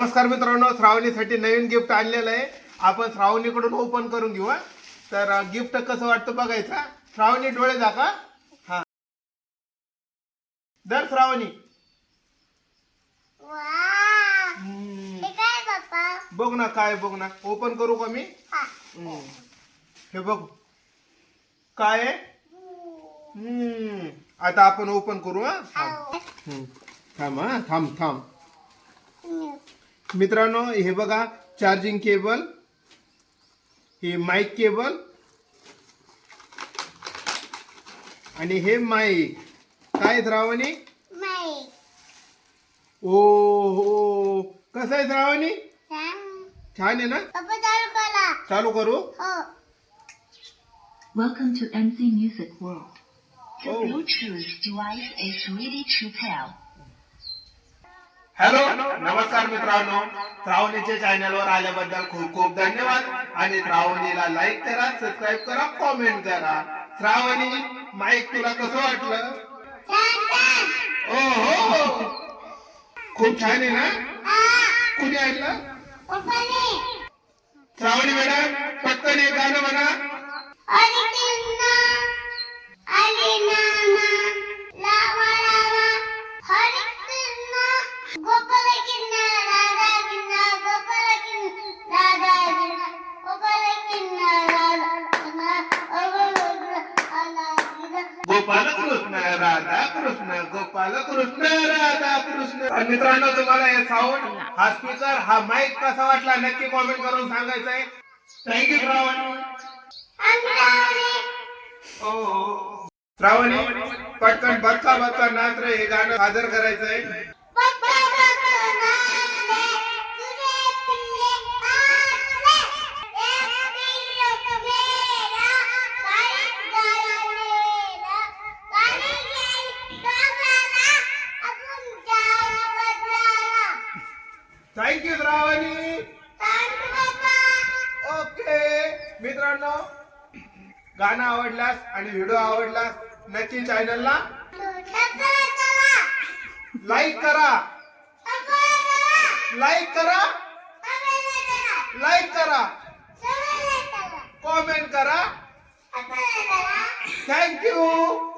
नमस्कार मित्रांनो श्रावणीसाठी नवीन गिफ्ट आणलेलं आहे. आपण श्रावणीकडून ओपन करून घेऊ हा. तर गिफ्ट कसं वाटतं बघायचं श्रावणी डोळे दाखवा हा. दर श्रावणी. बघ ना काय बघ ना. ओपन करू का मी. हे बघ. काय आता आपण ओपन करू हा. थांब. हा थांब थांब. मित्रांनो हे बघा चार्जिंग केबल हे माईक केबल आणि हे माईक काय श्रावणी ओ हो. कसं आहे श्रावणी छान. आहे ना? चालू करू. Welcome to MC Music World. The Oh. Bluetooth device is ready to pair. Hello नमस्कार मित्रांनो. श्रावणीच्या चॅनलवर आल्याबद्दल खूप खूप धन्यवाद. आणि श्रावणीला लाईक करा सबस्क्राईब करा कॉमेंट करा. श्रावणी माईक तुला कसं वाटलं? ओ हो खूप छान आहे ना? कुणी ऐकलं श्रावणी मॅडम पटकन एक गाणं म्हणा. गोपाल कृष्ण राधा कृष्ण गोपाल कृष्ण राधा कृष्ण मित्रांनो तुम्हाला हे साऊंड हा स्पीकर हा माईक कसा वाटला नक्की कॉमेंट करून सांगायचं आहे थँक्यू श्रावणी. ओ श्रावणी पटकन बक्का बक्का नाच रे हे गाणं सादर करायचंय. आहे थँक्यू श्रावणी ओके. मित्रांनो गाणं आवडलास आणि व्हिडिओ आवडलास नक्की चॅनलला लाईक करा. लाईक करा. लाईक करा. कॉमेंट करा. थँक्यू.